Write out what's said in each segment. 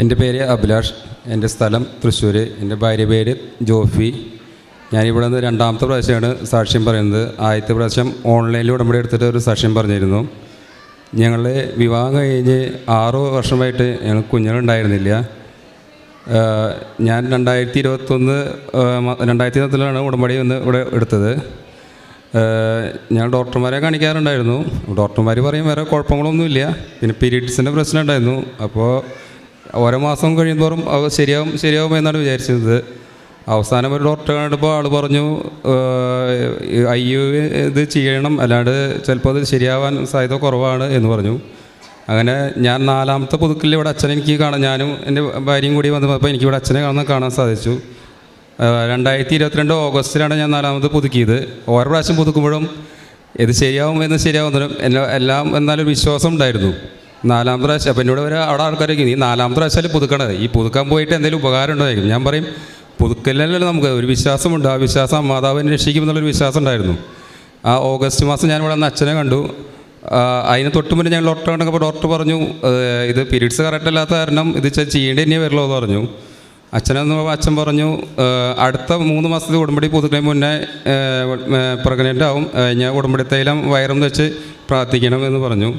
എന്റെ പേര് അഭിലാഷ്. എന്റെ സ്ഥലം തൃശ്ശൂർ എന്റെ ഭാര്യ പേര് ജോഫി. ഞാനിവിടെ നിന്ന് രണ്ടാമത്തെ പ്രാവശ്യമാണ് സാക്ഷ്യം പറയുന്നത്. ആദ്യത്തെ പ്രാവശ്യം ഓൺലൈനിൽ ഉടമ്പടി എടുത്തിട്ട് ഒരു സാക്ഷ്യം പറഞ്ഞിരുന്നു. ഞങ്ങൾ വിവാഹം കഴിഞ്ഞ് ആറു വർഷമായിട്ട് ഞങ്ങൾ കുഞ്ഞുങ്ങളുണ്ടായിരുന്നില്ല. ഞാൻ രണ്ടായിരത്തി ഇരുപത്തൊന്ന് രണ്ടായിരത്തി ഇരുപത്തിലാണ് ഉടമ്പടി ഒന്ന് ഇവിടെ എടുത്തത്. ഞാൻ ഡോക്ടർമാരെ കാണിക്കാറുണ്ടായിരുന്നു. ഡോക്ടർമാർ പറയും വേറെ കുഴപ്പങ്ങളൊന്നുമില്ല. പിന്നെ പീരീഡ്സിന്റെ പ്രശ്നം ഉണ്ടായിരുന്നു. അപ്പോൾ ഓരോ മാസം കഴിയുന്തോറും അവ ശരിയാവും ശരിയാവും എന്നാണ് വിചാരിച്ചത്. അവസാനം ഒരു ഡോക്ടറെ കണ്ടപ്പോൾ ആൾ പറഞ്ഞു ഐ യു ഇത് ചെയ്യണം അല്ലാണ്ട് ചിലപ്പോൾ അത് ശരിയാവാൻ സാധ്യത കുറവാണ് എന്ന് പറഞ്ഞു. അങ്ങനെ ഞാൻ നാലാമത്തെ പുതുക്കിൽ ഇവിടെ അച്ഛനെ എനിക്ക് കാണാൻ ഞാനും എന്റെ ഭാര്യയും കൂടി വന്നപ്പോൾ എനിക്ക് ഇവിടെ അച്ഛനെ കാണാൻ കാണാൻ സാധിച്ചു. രണ്ടായിരത്തി ഇരുപത്തിരണ്ട് ഓഗസ്റ്റിലാണ് ഞാൻ നാലാമത് പുതുക്കിയത്. ഓരോ പ്രാവശ്യം പുതുക്കുമ്പോഴും ഇത് ശരിയാവും എന്ന് ശരിയാവുന്നതിനും എല്ലാം എല്ലാം എന്നാലും വിശ്വാസം ഉണ്ടായിരുന്നു. നാലാമത്തെ പ്രാവശ്യം. അപ്പം എന്നോട് വരെ അവിടെ ആൾക്കാരൊക്കെ നീ നാലാമത്തെ പ്രാവശ്യം പുതുക്കണത്? ഈ പുതുക്കാൻ പോയിട്ട് എന്തെങ്കിലും ഉപകാരം ഉണ്ടായിരിക്കും ഞാൻ പറയും പുതുക്കലല്ലോ നമുക്ക്. ഒരു വിശ്വാസമുണ്ട്. ആ വിശ്വാസം മാതാവിനെ രക്ഷിക്കും എന്നുള്ളൊരു വിശ്വാസം ഉണ്ടായിരുന്നു. ആ ഓഗസ്റ്റ് മാസം ഞാൻ ഇവിടെ അച്ഛനെ കണ്ടു. അതിന് തൊട്ട് മുന്നേ ഞങ്ങൾ ഡോക്ടറെ കണ്ടപ്പോൾ ഡോക്ടർ പറഞ്ഞു ഇത് പീരീഡ്സ് കറക്റ്റ് അല്ലാത്ത കാരണം ഇത് ചെയ്യേണ്ടി തന്നെ വരുള്ളൂ എന്ന് പറഞ്ഞു. അച്ഛനെന്ന് അച്ഛൻ പറഞ്ഞു അടുത്ത മൂന്ന് മാസത്തെ ഉടമ്പടി പുതുക്കുന്നതിന് മുന്നേ പ്രഗ്നന്റ് ആവും. ഞാൻ ഉടമ്പടി തൈലം വയറും വെച്ച് പ്രാർത്ഥിക്കണം എന്ന് പറഞ്ഞു.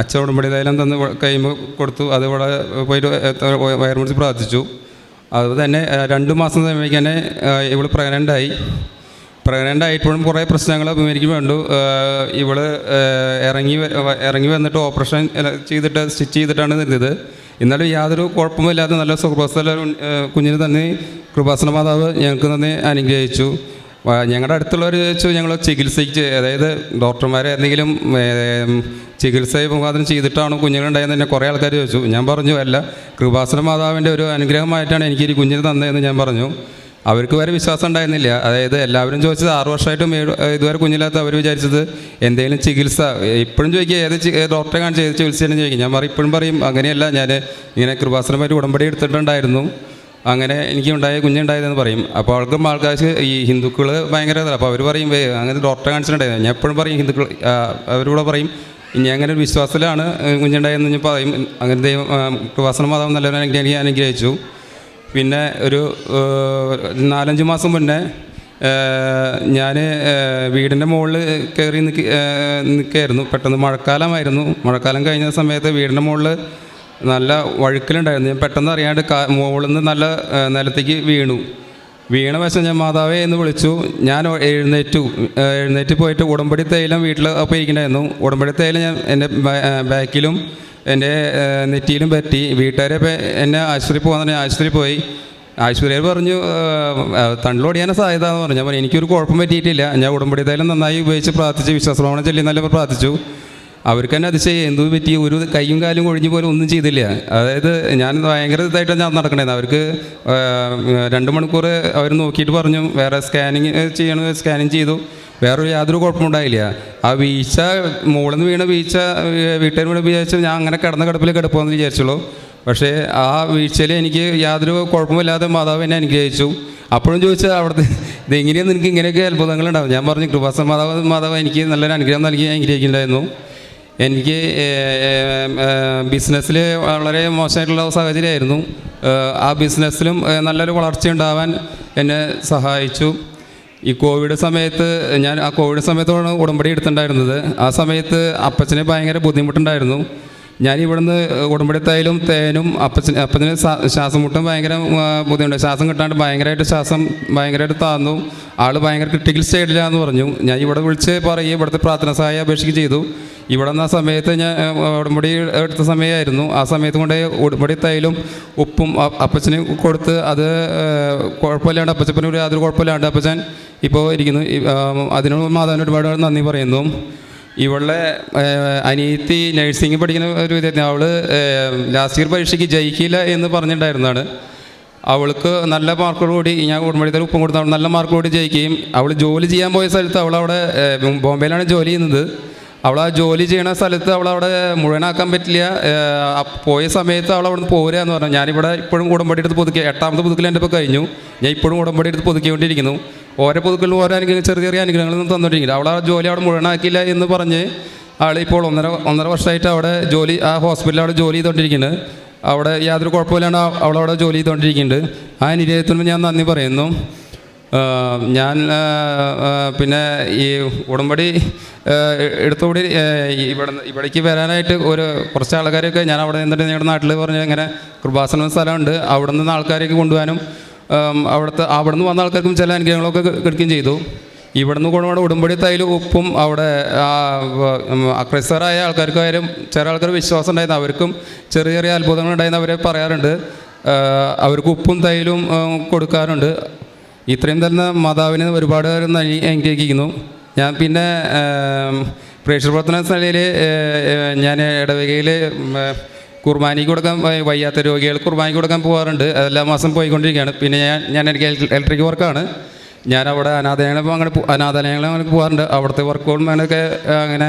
അച്ഛൻ ഉടമ്പടി തൈലം തന്ന് കഴിയുമ്പോൾ കൊടുത്തു. അത് ഇവിടെ പോയിട്ട് വയർമുടിച്ച് പ്രാർത്ഥിച്ചു. അത് തന്നെ രണ്ട് മാസം സമയത്തേക്ക് തന്നെ ഇവൾ പ്രഗ്നന്റായി പ്രഗ്നന്റ് ആയിപ്പോഴും കുറേ പ്രശ്നങ്ങൾ അഭിമുഖീകരിക്കും വേണ്ടു. ഇവൾ ഇറങ്ങി ഇറങ്ങി വന്നിട്ട് ഓപ്പറേഷൻ ചെയ്തിട്ട് സ്റ്റിച്ച് ചെയ്തിട്ടാണ് നിർത്തിയത് എന്നാലും യാതൊരു കുഴപ്പമില്ലാതെ നല്ല സുഖപ്രസ്ഥല കുഞ്ഞിന് തന്നെ കൃപാസന മാതാവ് ഞങ്ങൾക്ക് തന്നെ അനുഗ്രഹിച്ചു. ഞങ്ങളുടെ അടുത്തുള്ളവർ ചോദിച്ചു ഞങ്ങൾ ചികിത്സിച്ച് അതായത് ഡോക്ടർമാരെ എന്തെങ്കിലും ചികിത്സ മുഖാന്തരം ചെയ്തിട്ടാണോ കുഞ്ഞുങ്ങളുണ്ടായെന്ന് തന്നെ കുറേ ആൾക്കാർ ചോദിച്ചു. ഞാൻ പറഞ്ഞു അല്ല കൃപാസന മാതാവിന്റെ ഒരു അനുഗ്രഹമായിട്ടാണ് എനിക്ക് ഈ കുഞ്ഞിന് തന്നതെന്ന് ഞാൻ പറഞ്ഞു. അവർക്ക് വരെ വിശ്വാസം ഉണ്ടായിരുന്നില്ല. അതായത് എല്ലാവരും ചോദിച്ചത് ആറു വർഷമായിട്ടും ഇതുവരെ കുഞ്ഞില്ലാത്ത അവർ വിചാരിച്ചത് എന്തെങ്കിലും ചികിത്സ ഇപ്പോഴും ചോദിക്കുക ഏത് ഡോക്ടറെ കാണിച്ച് ഏത് ചികിത്സയാണ് ചോദിക്കും ഞാൻ പറയും ഇപ്പോഴും പറയും അങ്ങനെയല്ല ഞാൻ ഇങ്ങനെ കൃപാസനമായിട്ട് ഉടമ്പടി എടുത്തിട്ടുണ്ടായിരുന്നു. അങ്ങനെ എനിക്ക് ഉണ്ടായ കുഞ്ഞുണ്ടായതെന്ന് പറയും. അപ്പോൾ ആൾക്കും ആൾക്കാർ ഈ ഹിന്ദുക്കൾ ഭയങ്കര ഇതല്ല അപ്പോൾ അവർ പറയും "ഏയ് അങ്ങനെ ഡോക്ടറെ കാണിച്ചിട്ടുണ്ടായിരുന്നു ഞാൻ എപ്പോഴും പറയും ഹിന്ദുക്കൾ അവരോട് പറയും ഇനി അങ്ങനെ ഒരു വിശ്വാസത്തിലാണ് കുഞ്ഞുണ്ടായതെന്ന് ഞാൻ പറയും. അങ്ങനെ ദൈവം കൃപാസന മാതാവ് നല്ലവരെ എനിക്ക് അനുഗ്രഹിച്ചു. പിന്നെ ഒരു നാലഞ്ച് മാസം മുന്നേ ഞാൻ വീടിന്റെ മുകളിൽ കയറി നിൽക്ക നിൽക്കുകയായിരുന്നു പെട്ടെന്ന് മഴക്കാലമായിരുന്നു. മഴക്കാലം കഴിഞ്ഞ സമയത്ത് വീടിന്റെ മുകളിൽ നല്ല വഴുക്കലുണ്ടായിരുന്നു. ഞാൻ പെട്ടെന്ന് അറിയാണ്ട് മുകളിൽ നിന്ന് നല്ല നിലത്തേക്ക് വീണു. വീണ വശം ഞാൻ മാതാവേ എന്ന് വിളിച്ചു. ഞാൻ എഴുന്നേറ്റു. എഴുന്നേറ്റ് പോയിട്ട് ഉടമ്പടി തൈലം വീട്ടിൽ അപ്പോൾ ഇരിക്കണ്ടായിരുന്നു. ഉടമ്പടി തൈലം ഞാൻ എന്റെ ബാക്കിലും എന്റെ നെറ്റിയിലും പറ്റി. വീട്ടുകാരെ എന്നെ ആശുപത്രി പോകാൻ തന്നെ ആശുപത്രി പോയി. ആശുപത്രിയിൽ പറഞ്ഞു തണ്ടിലോടിയാൻ സാധ്യത എന്ന് പറഞ്ഞു. ഞാൻ എനിക്കൊരു കുഴപ്പം പറ്റിയിട്ടില്ല. ഞാൻ ഉടമ്പടി തൈലം നന്നായി ഉപയോഗിച്ച് പ്രാർത്ഥിച്ച് ചൊല്ലി നല്ല പ്രാർത്ഥിച്ചു. അവർക്ക് തന്നെ അതിശയം എന്തു പറ്റി? ഒരു കൈയും കാലും കൊഴിഞ്ഞു പോലും ഒന്നും ചെയ്തില്ല. അതായത് ഞാൻ ഭയങ്കര ഇതായിട്ടാണ് ഞാൻ നടക്കണേന്ന് അവർക്ക് രണ്ട് മണിക്കൂർ അവർ നോക്കിയിട്ട് പറഞ്ഞു വേറെ സ്കാനിങ് ചെയ്യണ സ്കാനിങ് ചെയ്തു. വേറൊരു യാതൊരു കുഴപ്പമുണ്ടായില്ല ആ വീഴ്ച മുകളിൽ നിന്ന് വീണ വീഴ്ച വീട്ടുകാർ വീണ് വിചാരിച്ചു ഞാൻ അങ്ങനെ കിടന്ന കിടപ്പിൽ കിടപ്പോന്ന് വിചാരിച്ചുള്ളൂ. പക്ഷേ ആ വീഴ്ചയിൽ എനിക്ക് യാതൊരു കുഴപ്പമില്ലാതെ മാതാവ് എന്നെ അനുഗ്രഹിച്ചു. അപ്പോഴും ചോദിച്ചാൽ അവിടുത്തെ ഇതെങ്ങനെയാണ് നിനക്ക് ഇങ്ങനെയൊക്കെ അത്ഭുതങ്ങളുണ്ടാവും? ഞാൻ പറഞ്ഞു കൃപാസ മാതാവ് മാതാവ് എനിക്ക് നല്ലൊരു അനുഗ്രഹം നൽകി അനുഗ്രഹിക്കുന്നുണ്ടായിരുന്നു. എനിക്ക് ബിസിനസ്സിൽ വളരെ മോശമായിട്ടുള്ള സാഹചര്യമായിരുന്നു. ആ ബിസിനസ്സിലും നല്ലൊരു വളർച്ച ഉണ്ടാവാൻ എന്നെ സഹായിച്ചു. ഈ കോവിഡ് സമയത്ത് ഞാൻ ആ കോവിഡ് സമയത്താണ് ഉടമ്പടി എടുത്തിട്ടുണ്ടായിരുന്നത്. ആ സമയത്ത് അപ്പച്ചന് ഭയങ്കര ബുദ്ധിമുട്ടുണ്ടായിരുന്നു. ഞാൻ ഇവിടുന്ന് ഉടമ്പടി തൈലും തേനും അപ്പച്ചന് അപ്പച്ചന് ശ്വാ- ശ്വാസം മുട്ടും ഭയങ്കര ബുദ്ധിമുട്ട് ശ്വാസം കിട്ടാണ്ട് ഭയങ്കരമായിട്ട് ശ്വാസം ഭയങ്കരമായിട്ട് താന്നു. ആൾ ഭയങ്കര ക്രിട്ടിക്കൽ സ്റ്റേജിലാന്ന് പറഞ്ഞു. ഞാൻ ഇവിടെ വിളിച്ച് പറയുകയും ഇവിടുത്തെ പ്രാർത്ഥന സഹായം അപേക്ഷിക്കുകയും ചെയ്തു. ഇവിടെ നിന്ന് ആ സമയത്ത് ഞാൻ ഉടമ്പടി എടുത്ത സമയമായിരുന്നു. ആ സമയത്ത് കൊണ്ട് ഉടമ്പടി തൈലും ഉപ്പും അപ്പച്ചന് കൊടുത്ത് അത് കുഴപ്പമില്ലാണ്ട് അപ്പച്ചപ്പന് ഒരു യാതൊരു കുഴപ്പമില്ലാണ്ട് അപ്പച്ചൻ ഇപ്പോൾ ഇരിക്കുന്നു. അതിനോട് മാതാവിന് ഒരുപാട് നന്ദി പറയുന്നു. ഇവളുടെ അനിയത്തി നഴ്സിംഗ് പഠിക്കുന്ന ഒരു വിദ്യാർത്ഥി അവൾ ലാസ്റ്റ് ഇയർ പരീക്ഷയ്ക്ക് ജയിക്കില്ല എന്ന് പറഞ്ഞിട്ടുണ്ടായിരുന്നതാണ് അവൾക്ക് നല്ല മാർക്കോടുകൂടി ഞാൻ ഉടമ്പടിത്തിൽ ഉപ്പും കൊടുത്ത നല്ല മാർക്കോടുകൂടി ജയിക്കുകയും അവൾ ജോലി ചെയ്യാൻ പോയ സ്ഥലത്ത് അവൾ അവിടെ ബോംബെയിലാണ് ജോലി ചെയ്യുന്നത്. അവൾ ആ ജോലി ചെയ്യണ സ്ഥലത്ത് അവൾ അവിടെ മുഴുവനാക്കാൻ പറ്റില്ല. പോയ സമയത്ത് അവൾ അവിടെ നിന്ന് പോരുക എന്ന് പറഞ്ഞു. ഞാനിവിടെ ഇപ്പോഴും ഉടമ്പടി എടുത്ത് പുതുക്കി എട്ടാമത്തെ പുതുക്കൽ എന്റെ ഇപ്പോൾ കഴിഞ്ഞു. ഞാൻ ഇപ്പോഴും ഉടമ്പടി എടുത്ത് പുതുക്കിക്കൊണ്ടിരിക്കുന്നു. ഓരോ പുതുക്കലും ഓരോ അനുഗ്രഹം ചെറിയ ചെറിയ അനുഗ്രഹങ്ങൾ തന്നുകൊണ്ടിരിക്കുന്നത് അവൾ ആ ജോലി അവിടെ മുഴുവനാക്കില്ല എന്ന് പറഞ്ഞ് ആൾ ഇപ്പോൾ ഒന്നര ഒന്നര വർഷമായിട്ട് അവിടെ ജോലി ആ ഹോസ്പിറ്റലിൽ അവിടെ ജോലി ചെയ്തുകൊണ്ടിരിക്കുന്നത് അവിടെ യാതൊരു കുഴപ്പമില്ലാണ്ട് അവ- അവളവിടെ ജോലി ചെയ്തുകൊണ്ടിരിക്കുന്നുണ്ട് ആ നിര്യാതത്തിന് ഞാൻ നന്ദി പറയുന്നു. ഞാൻ പിന്നെ ഈ ഉടമ്പടി എടുത്തുകൂടി ഇവിടെ ഇവിടേക്ക് വരാനായിട്ട് ഒരു കുറച്ച് ആൾക്കാരൊക്കെ ഞാൻ അവിടെ നിന്നിട്ട് ഞങ്ങളുടെ നാട്ടിൽ പറഞ്ഞ ഇങ്ങനെ കൃപാസന സ്ഥലമുണ്ട്. അവിടെ നിന്ന് ആൾക്കാരേക്ക് കൊണ്ടുപോകാനും അവിടുത്തെ അവിടെ നിന്ന് വന്ന ആൾക്കാർക്കും ചില അനുഗ്രഹങ്ങളൊക്കെ കിടക്കുകയും ചെയ്തു. ഇവിടെ നിന്ന് കൊണ്ടുപോകുന്ന ഉടമ്പടി തൈൽ ഉപ്പും അവിടെ അക്രൈസ്തരായ ആൾക്കാർക്കായാലും ചില ആൾക്കാർ വിശ്വാസം ഉണ്ടായിരുന്നു. അവർക്കും ചെറിയ ചെറിയ അത്ഭുതങ്ങൾ ഉണ്ടായിരുന്നു അവരെ പറയാറുണ്ട്. അവർക്ക് ഉപ്പും തൈലും കൊടുക്കാറുണ്ട്. ഇത്രയും തന്നെ മാതാവിന് ഒരുപാട് നന്ദി അനുഗ്രഹിക്കുന്നു ഞാൻ പിന്നെ പ്രേക്ഷക പ്രവർത്തന നിലയിൽ ഞാൻ ഇടവകയിൽ കുർബാനയ്ക്ക് കൊടുക്കാൻ വയ്യാത്ത രോഗികൾ കുർബാനയ്ക്ക് കൊടുക്കാൻ പോകാറുണ്ട് എല്ലാ മാസം പോയിക്കൊണ്ടിരിക്കുകയാണ്. പിന്നെ ഞാൻ ഞാൻ എനിക്ക് ഇലക്ട്രിക് വർക്കാണ് ഞാൻ അവിടെ അനാഥാലയങ്ങളും അങ്ങനെ അനാഥാലയങ്ങളും അങ്ങനെ പോകാറുണ്ട് അവിടുത്തെ വർക്കുകളും അങ്ങനെയൊക്കെ അങ്ങനെ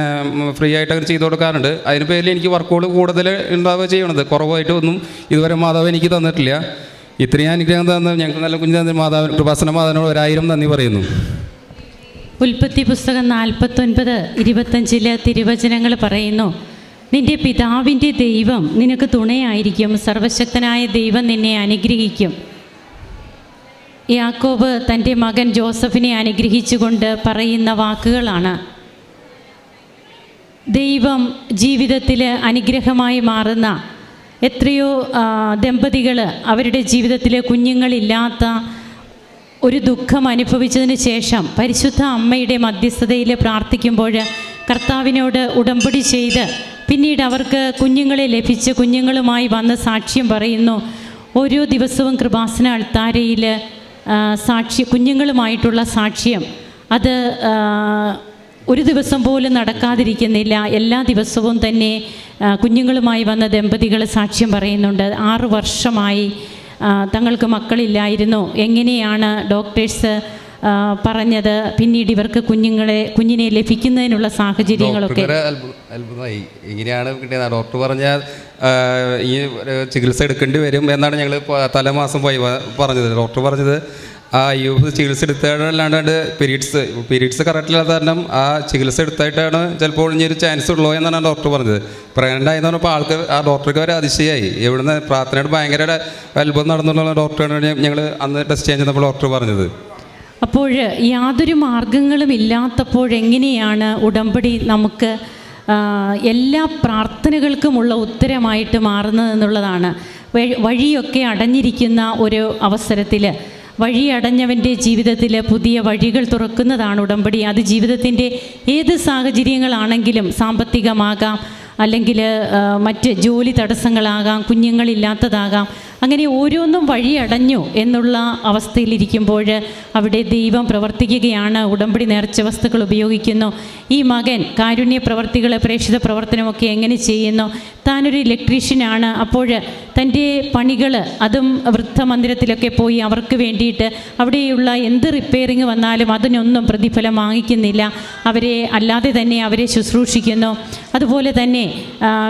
ഫ്രീ ആയിട്ട് അങ്ങനെ ചെയ്തു കൊടുക്കാറുണ്ട്. അതിന് പേരിൽ എനിക്ക് വർക്കുകൾ കൂടുതൽ ഉണ്ടാവുക ചെയ്യണത് കുറവായിട്ടൊന്നും ഇതുവരെ മാതാവ് എനിക്ക് തന്നിട്ടില്ല. ഇത്രയും അനുഗ്രഹം തന്ന ഞങ്ങൾക്ക് നല്ല കുഞ്ഞു മാതാവ് കൃപാസന മാതാവിനോട് ഒരായിരം നന്ദി പറയുന്നു. ഉൽപ്പത്തി പുസ്തകം നാൽപ്പത്തൊൻപത് ഇരുപത്തഞ്ചിലെ തിരുവചനങ്ങൾ പറയുന്നു നിന്റെ പിതാവിന്റെ ദൈവം നിനക്ക് തുണയായിരിക്കും സർവശക്തനായ ദൈവം നിന്നെ അനുഗ്രഹിക്കും. യാക്കോബ് തന്റെ മകൻ ജോസഫിനെ അനുഗ്രഹിച്ചുകൊണ്ട് പറയുന്ന വാക്കുകളാണ്. ദൈവം ജീവിതത്തിൽ അനുഗ്രഹമായി മാറുന്ന എത്രയോ ദമ്പതികൾ അവരുടെ ജീവിതത്തിലെ കുഞ്ഞുങ്ങളില്ലാത്ത ഒരു ദുഃഖം അനുഭവിച്ചതിന് ശേഷം പരിശുദ്ധ അമ്മയുടെ മധ്യസ്ഥതയിൽ പ്രാർത്ഥിക്കുമ്പോൾ കർത്താവിനോട് ഉടമ്പടി ചെയ്ത് പിന്നീട് അവർക്ക് കുഞ്ഞുങ്ങളെ ലഭിച്ച് കുഞ്ഞുങ്ങളുമായി വന്ന് സാക്ഷ്യം പറയുന്നു. ഓരോ ദിവസവും കൃപാസന അൾത്താരയിൽ സാക്ഷി കുഞ്ഞുങ്ങളുമായിട്ടുള്ള സാക്ഷ്യം. അത് ഒരു ദിവസം പോലും നടക്കാതിരിക്കുന്നില്ല. എല്ലാ ദിവസവും തന്നെ കുഞ്ഞുങ്ങളുമായി വന്ന ദമ്പതികൾ സാക്ഷ്യം പറയുന്നുണ്ട്. ആറ് വർഷമായി തങ്ങൾക്ക് മക്കളില്ലായിരുന്നു. എങ്ങനെയാണ് ഡോക്ടേഴ്സ് പറഞ്ഞത്? പിന്നീട് ഇവർക്ക് കുഞ്ഞുങ്ങളെ കുഞ്ഞിനെ ലഭിക്കുന്നതിനുള്ള സാഹചര്യങ്ങളൊക്കെ? അത്ഭുതമായി. ഇങ്ങനെയാണ് കിട്ടിയത്? ഡോക്ടർ പറഞ്ഞ ഈ ചികിത്സ എടുക്കേണ്ടി വരും എന്നാണ് ഞങ്ങൾ തലമാസം പോയി പറഞ്ഞത്. ഡോക്ടർ പറഞ്ഞത് ആ യു ചികിത്സ എടുത്തല്ലാണ്ട് പീരീഡ്സ് പീരീഡ്സ് കറക്റ്റ് ഇല്ലാത്ത കാരണം ആ ചികിത്സ എടുത്തായിട്ടാണ് ചിലപ്പോൾ ഇനി ചാൻസ് ഉള്ളൂ എന്നാണ് ഡോക്ടർ പറഞ്ഞത്. പ്രഗ്നന്റ് ആയെന്ന് പറഞ്ഞപ്പോൾ ആൾക്ക് ആ ഡോക്ടർക്ക് വരെ അതിശയായി. എവിടുന്ന് പ്രാർത്ഥനയോട് ഭയങ്കര അത്ഭുതം നടന്നുള്ള ഡോക്ടറാണ് ഞങ്ങൾ അന്ന് ടെസ്റ്റ് ചെയ്യാൻ ചെന്നപ്പോൾ ഡോക്ടർ പറഞ്ഞത്. അപ്പോൾ യാതൊരു മാർഗങ്ങളും ഇല്ലാത്തപ്പോഴെങ്ങനെയാണ് ഉടമ്പടി നമുക്ക് എല്ലാ പ്രാർത്ഥനകൾക്കുമുള്ള ഉത്തരമായിട്ട് മാറുന്നതെന്നുള്ളതാണ് എന്നുള്ളതാണ്. വഴിയൊക്കെ അടഞ്ഞിരിക്കുന്ന ഒരു അവസരത്തിൽ വഴി അടഞ്ഞവന്റെ ജീവിതത്തിൽ പുതിയ വഴികൾ തുറക്കുന്നതാണ് ഉടമ്പടി. അത് ജീവിതത്തിന്റെ ഏത് സാഹചര്യങ്ങളാണെങ്കിലും സാമ്പത്തികമാകാം അല്ലെങ്കിൽ മറ്റ് ജോലി തടസ്സങ്ങളാകാം കുഞ്ഞുങ്ങളില്ലാത്തതാകാം. അങ്ങനെ ഓരോന്നും വഴി അടഞ്ഞു എന്നുള്ള അവസ്ഥയിലിരിക്കുമ്പോൾ അവിടെ ദൈവം പ്രവർത്തിക്കുകയാണ്. ഉടമ്പടി നേർച്ച വസ്തുക്കൾ ഉപയോഗിക്കുന്നു. ഈ മകൻ കാരുണ്യ പ്രവർത്തികൾ പ്രേക്ഷിത പ്രവർത്തനമൊക്കെ എങ്ങനെ ചെയ്യുന്നു? താനൊരു ഇലക്ട്രീഷ്യനാണ് അപ്പോൾ തന്റെ പണികൾ അതും വൃദ്ധമന്ദിരത്തിലൊക്കെ പോയി അവർക്ക് വേണ്ടിയിട്ട് അവിടെയുള്ള എന്ത് റിപ്പയറിങ് വന്നാലും അതിനൊന്നും പ്രതിഫലം വാങ്ങിക്കുന്നില്ല. അവരെ അല്ലാതെ തന്നെ അവരെ ശുശ്രൂഷിക്കുന്നു. അതുപോലെ തന്നെ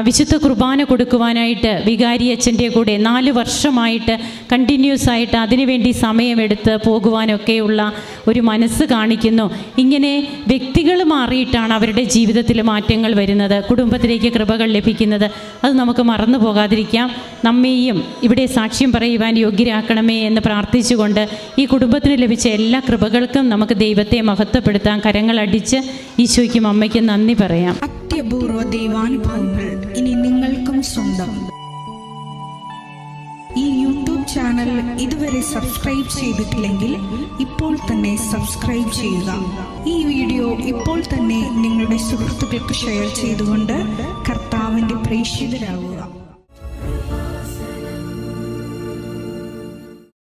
വിശുദ്ധ കുർബാന കൊടുക്കുവാനായിട്ട് വികാരി അച്ഛന്റെ കൂടെ നാല് വർഷമായിട്ട് കണ്ടിന്യൂസ് ആയിട്ട് അതിനുവേണ്ടി സമയമെടുത്ത് പോകുവാനൊക്കെയുള്ള ഒരു മനസ്സ് കാണിക്കുന്നു. ഇങ്ങനെ വ്യക്തികൾ മാറിയിട്ടാണ് അവരുടെ ജീവിതത്തിൽ മാറ്റങ്ങൾ വരുന്നത്. കുടുംബത്തിലേക്ക് കൃപകൾ ലഭിക്കുന്നത്. അത് നമുക്ക് മറന്നു പോകാതിരിക്കാം. നമ്മെയും ഇവിടെ സാക്ഷ്യം പറയുവാൻ യോഗ്യരാക്കണമേ എന്ന് പ്രാർത്ഥിച്ചുകൊണ്ട് ഈ കുടുംബത്തിന് ലഭിച്ച എല്ലാ കൃപകൾക്കും നമുക്ക് ദൈവത്തെ മഹത്വപ്പെടുത്താം കരങ്ങളടിച്ച് ഈശോയ്ക്കും അമ്മയ്ക്കും നന്ദി പറയാം. അത്യപൂർവ ഇനി നിങ്ങൾക്കും സ്വന്തം. ഈ യൂട്യൂബ് ചാനൽ ഇതുവരെ സബ്സ്ക്രൈബ് ചെയ്തിട്ടില്ലെങ്കിൽ ഇപ്പോൾ തന്നെ സബ്സ്ക്രൈബ് ചെയ്യുക. ഈ വീഡിയോ ഇപ്പോൾ തന്നെ നിങ്ങളുടെ സുഹൃത്തുക്കൾക്ക് ഷെയർ ചെയ്തുകൊണ്ട് കർത്താവിൻ്റെ പ്രേക്ഷിതരാകുക